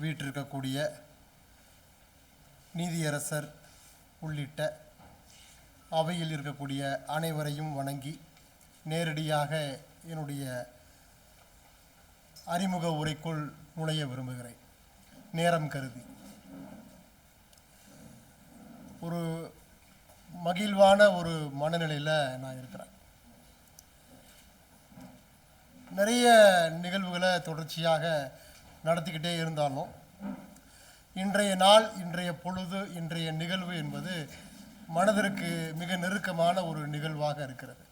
வீற்றிருக்கக்கூடிய நீதியரசர் உள்ளிட்ட அவையில் இருக்கக்கூடிய அனைவரையும் வணங்கி நேரடியாக என்னுடைய அறிமுக உரைக்குள் நுழைய விரும்புகிறேன். நேரம் கருதி. ஒரு மகிழ்வான ஒரு மனநிலையில் நான் இருக்கிறேன். நிறைய நிகழ்வுகளை தொடர்ச்சியாக நடத்திக்கிட்டே இருந்தாலும் இன்றைய நாள் இன்றைய பொழுது இன்றைய நிகழ்வு என்பது மனதிற்கு மிக நெருக்கமான ஒரு நிகழ்வாக இருக்கிறது.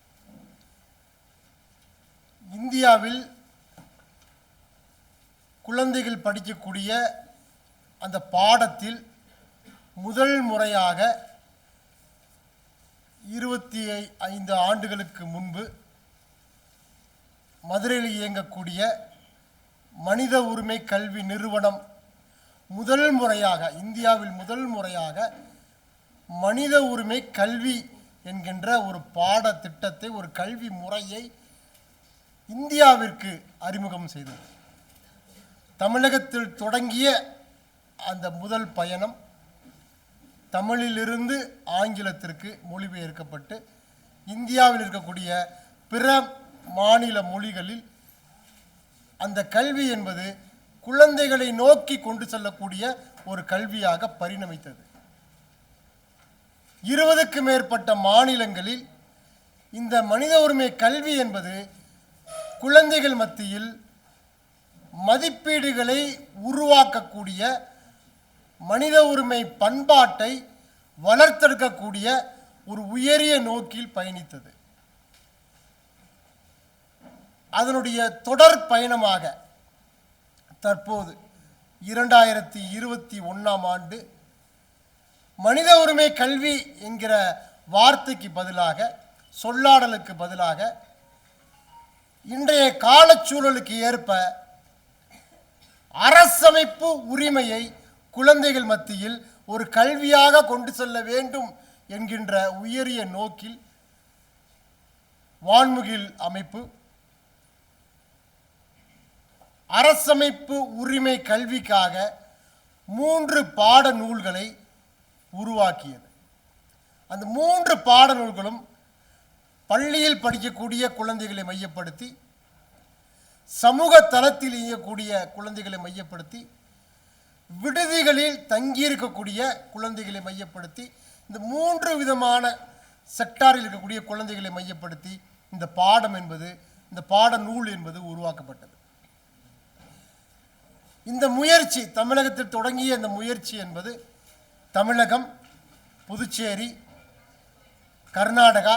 இந்தியாவில் குழந்தைகள் படிக்கக்கூடிய அந்த பாடத்தில் முதல் முறையாக இருபத்தி ஐந்து ஆண்டுகளுக்கு முன்பு மதுரையில் இயங்கக்கூடிய மனித உரிமை கல்வி நிறுவனம் முதல் முறையாக இந்தியாவில் முதல் முறையாக மனித உரிமை கல்வி என்கின்ற ஒரு பாடத்திட்டத்தை ஒரு கல்வி முறையை இந்தியாவிற்கு அறிமுகம் செய்தது. தமிழகத்தில் தொடங்கிய அந்த முதல் பயணம் தமிழிலிருந்து ஆங்கிலத்திற்கு மொழிபெயர்க்கப்பட்டு இந்தியாவில் இருக்கக்கூடிய பிற மாநில மொழிகளில் அந்த கல்வி என்பது குழந்தைகளை நோக்கி கொண்டு செல்லக்கூடிய ஒரு கல்வியாக பரிணமித்தது. இருபதுக்கு மேற்பட்ட மாநிலங்களில் இந்த மனித உரிமை கல்வி என்பது குழந்தைகள் மத்தியில் மதிப்பீடுகளை உருவாக்கக்கூடிய மனித உரிமை பண்பாட்டை வளர்த்தெடுக்கக்கூடிய ஒரு உயரிய நோக்கில் பயணித்தது. அதனுடைய தொடர் பயணமாக தற்போது இரண்டாயிரத்தி இருபத்தி ஒன்றாம் ஆண்டு மனித உரிமை கல்வி என்கிற வார்த்தைக்கு பதிலாக சொல்லாடலுக்கு பதிலாக இன்றைய காலச்சூழலுக்கு ஏற்ப அரசமைப்பு உரிமையை குழந்தைகள் மத்தியில் ஒரு கல்வியாக கொண்டு செல்ல வேண்டும் என்கின்ற உயரிய நோக்கில் வான்முகில் அமைப்பு அரசமைப்பு உரிமை கல்விக்காக மூன்று பாட நூல்களை உருவாக்கியது. அந்த மூன்று பாட நூல்களும் பள்ளியில் படிக்கக்கூடிய குழந்தைகளை மையப்படுத்தி சமூக தளத்தில் இயங்கக்கூடிய குழந்தைகளை மையப்படுத்தி விடுதிகளில் தங்கியிருக்கக்கூடிய குழந்தைகளை மையப்படுத்தி இந்த மூன்று விதமான செக்டாரில் இருக்கக்கூடிய குழந்தைகளை மையப்படுத்தி இந்த பாடம் என்பது இந்த பாட நூல் என்பது உருவாக்கப்பட்டது. இந்த முயற்சி தமிழகத்தில் தொடங்கிய இந்த முயற்சி என்பது தமிழகம் புதுச்சேரி கர்நாடகா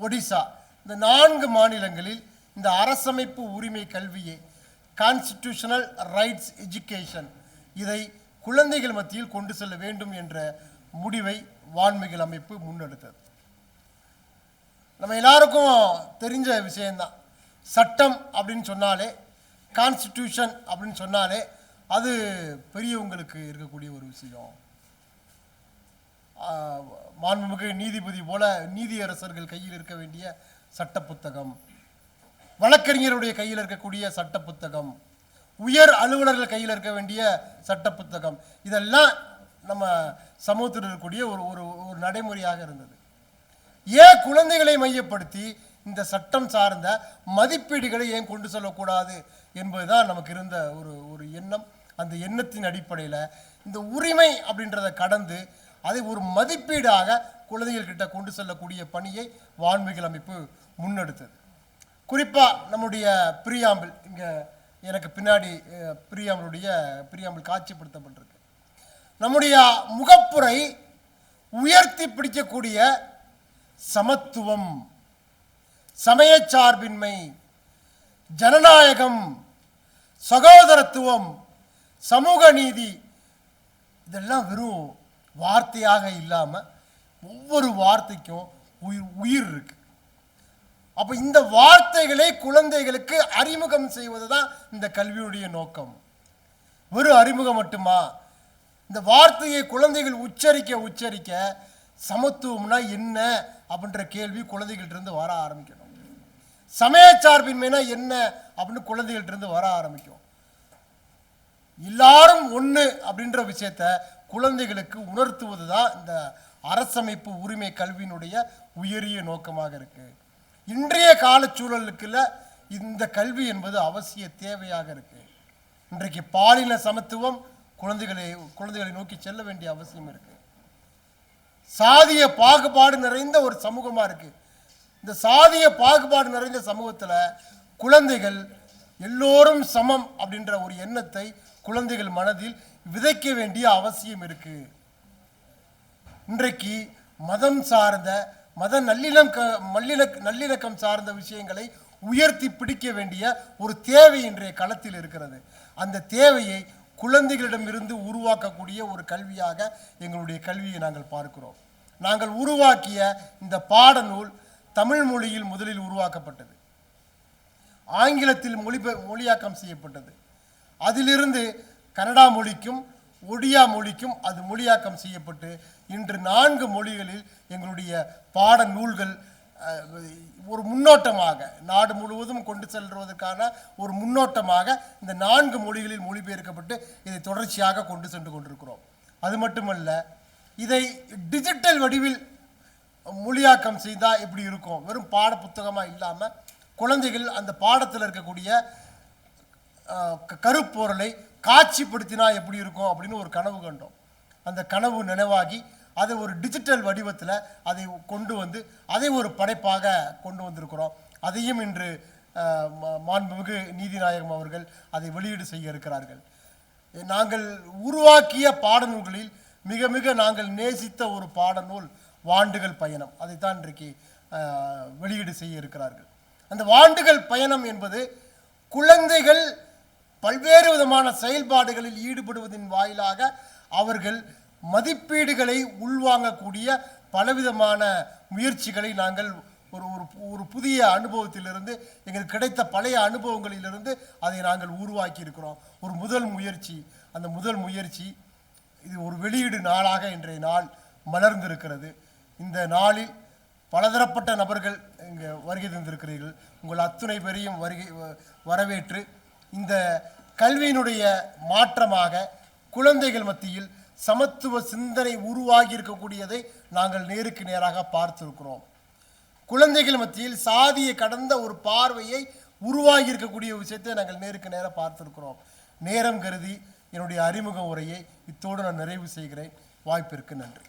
ஒடிசா இந்த நான்கு மாநிலங்களில் இந்த அரசமைப்பு உரிமை கல்வியை கான்ஸ்டிடியூஷனல் ரைட்ஸ் எஜுகேஷன் இதை குழந்தைகள் மத்தியில் கொண்டு செல்ல வேண்டும் என்ற முடிவை வான்மிகள் அமைப்பு முன்னெடுத்தது. நம்ம எல்லாருக்கும் தெரிஞ்ச விஷயம்தான். சட்டம் அப்படின்னு சொன்னாலே கான்ஸ்டிடியூஷன் அப்படின்னு சொன்னாலே அது பெரியவங்களுக்கு இருக்கக்கூடிய ஒரு விஷயம். மாண்புமிகு நீதிபதி போல நீதியரசர்கள் கையில் இருக்க வேண்டிய சட்ட புத்தகம். வழக்கறிஞருடைய கையில் இருக்கக்கூடிய சட்ட புத்தகம். உயர் அலுவலர்கள் கையில் இருக்க வேண்டிய சட்ட புத்தகம். இதெல்லாம் நம்ம சமூகத்தில் இருக்கக்கூடிய ஒரு ஒரு ஒரு நடைமுறையாக இருந்தது. ஏன் குழந்தைகளை மையப்படுத்தி இந்த சட்டம் சார்ந்த மதிப்பீடுகளை ஏன் கொண்டு செல்லக்கூடாது என்பதுதான் நமக்கு இருந்த ஒரு ஒரு எண்ணம். அந்த எண்ணத்தின் அடிப்படையில் இந்த உரிமை அப்படின்றத கடந்து அதை ஒரு மதிப்பீடாக குழந்தைகள்கிட்ட கொண்டு செல்லக்கூடிய பணியை வான்மிகள் அமைப்பு முன்னெடுத்தது. குறிப்பாக நம்முடைய பிரியாம்பிள் இங்கே எனக்கு பின்னாடி அஹ், பிரியாம்பிளுடைய பிரியாம்பிள் காட்சிப்படுத்தப்பட்டிருக்கு. நம்முடைய முகப்புரை உயர்த்தி பிடிக்கக்கூடிய சமத்துவம். சமயச்சார்பின்மை ஜனநாயகம் சகோதரத்துவம் சமூக நீதி இதெல்லாம் வெறும் வார்த்தையாக இல்லாமல் ஒவ்வொரு வார்த்தைக்கும் உயிர் உயிர் இருக்கு. அப்போ இந்த வார்த்தைகளை குழந்தைகளுக்கு அறிமுகம் செய்வது தான் இந்த கல்வியுடைய நோக்கம். வெறும் அறிமுகம் மட்டுமா? இந்த வார்த்தையை குழந்தைகள் உச்சரிக்க உச்சரிக்க சமத்துவம்னா என்ன? அப்படின்ற கேள்வி குழந்தைகள்ட்ட இருந்து வர ஆரம்பிக்கணும். சமயச்சார்பின்மைனா என்ன அப்படின்னு குழந்தைகள்ட்ட இருந்து வர ஆரம்பிக்கும். எல்லாரும் ஒன்று அப்படின்ற விஷயத்த குழந்தைகளுக்கு உணர்த்துவது தான் இந்த அரசமைப்பு உரிமை கல்வியினுடைய உயரிய நோக்கமாக இருக்குது இன்றைய காலச்சூழலுக்குள்ள இந்த கல்வி என்பது அவசிய தேவையாக இருக்குது இன்றைக்கு பாலின சமத்துவம் குழந்தைகளை குழந்தைகளை நோக்கி செல்ல வேண்டிய அவசியம் இருக்குது சாதிய பாகுபாடு நிறைந்த ஒரு சமூகமாக இருக்குது இந்த சாதிய பாகுபாடு நிறைந்த சமூகத்தில் குழந்தைகள் எல்லோரும் சமம் அப்படின்ற ஒரு எண்ணத்தை குழந்தைகள் மனதில் விதைக்க வேண்டிய அவசியம் இருக்கு. இன்றைக்கு மதம் சார்ந்த மத நல்லிணம் மல்லிணக் நல்லிணக்கம் சார்ந்த விஷயங்களை உயர்த்தி பிடிக்க வேண்டிய ஒரு தேவை இன்றைய களத்தில் இருக்கிறது. அந்த தேவையை குழந்தைகளிடமிருந்து உருவாக்கக்கூடிய ஒரு கல்வியாக எங்களுடைய கல்வியை நாங்கள் பார்க்கிறோம். நாங்கள் உருவாக்கிய இந்த பாடநூல் தமிழ் மொழியில் முதலில் உருவாக்கப்பட்டது. ஆங்கிலத்தில் மொழிபெ மொழியாக்கம் செய்யப்பட்டது. அதிலிருந்து கன்னடா மொழிக்கும் ஒடியா மொழிக்கும் அது மொழியாக்கம் செய்யப்பட்டு இன்று நான்கு மொழிகளில் எங்களுடைய பாட நூல்கள் ஒரு முன்னோட்டமாக நாடு முழுவதும் கொண்டு செல்வதற்கான ஒரு முன்னோட்டமாக இந்த நான்கு மொழிகளில் மொழிபெயர்க்கப்பட்டு இதை தொடர்ச்சியாக கொண்டு சென்று கொண்டிருக்கிறோம். அது மட்டுமல்ல இதை டிஜிட்டல் வடிவில் மொழியாக்கம் செய்தால் எப்படி இருக்கும். வெறும் பாட புத்தகமாக இல்லாமல் குழந்தைகள் அந்த பாடத்தில் இருக்கக்கூடிய கருப்பொருளை காட்சிப்படுத்தினா எப்படி இருக்கும் அப்படின்னு ஒரு கனவு கண்டோம். அந்த கனவு நினைவாகி அதை ஒரு டிஜிட்டல் வடிவத்தில் அதை கொண்டு வந்து அதை ஒரு படைப்பாக கொண்டு வந்திருக்கிறோம். அதையும் இன்று மா- மாண்புமிகு நீதிநாயகம் அவர்கள் அதை வெளியீடு செய்ய இருக்கிறார்கள். நாங்கள் உருவாக்கிய பாடநூல்களில் மிக மிக நாங்கள் நேசித்த ஒரு பாடநூல் வாண்டுகள் பயணம். அதைத்தான் இன்றைக்கு வெளியீடு செய்ய இருக்கிறார்கள். அந்த வாண்டுகள் பயணம் என்பது குழந்தைகள் பல்வேறு விதமான செயல்பாடுகளில் ஈடுபடுவதன் வாயிலாக அவர்கள் மதிப்பீடுகளை உள்வாங்கக்கூடிய பலவிதமான முயற்சிகளை நாங்கள் ஒரு ஒரு ஒரு புதிய அனுபவத்திலிருந்து எங்களுக்கு கிடைத்த பழைய அனுபவங்களிலிருந்து அதை நாங்கள் உருவாக்கி இருக்கிறோம் ஒரு முதல் முயற்சி அந்த முதல் முயற்சி இது ஒரு வெளியீடு நாளாக இன்றைய நாள் மலர்ந்திருக்கிறது. இந்த நாளில் பலதரப்பட்ட நபர்கள் இங்கே வருகை தந்திருக்கிறீர்கள். உங்கள் அத்துணை பெரியும் வருகை வ- வரவேற்று இந்த கல்வியினுடைய மாற்றமாக குழந்தைகள் மத்தியில் சமத்துவ சிந்தனை உருவாகி இருக்கக்கூடியதை நாங்கள் நேருக்கு நேராக பார்த்திருக்கிறோம். குழந்தைகள் மத்தியில் சாதியை கடந்த ஒரு பார்வையை உருவாகி இருக்கக்கூடிய விஷயத்தை நாங்கள் நேருக்கு நேராக பார்த்திருக்கிறோம். நேரம் கருதி என்னுடைய அறிமுக உரையை இத்தோடு நான் நிறைவு செய்கிறேன். வாய்ப்பிற்கு நன்றி.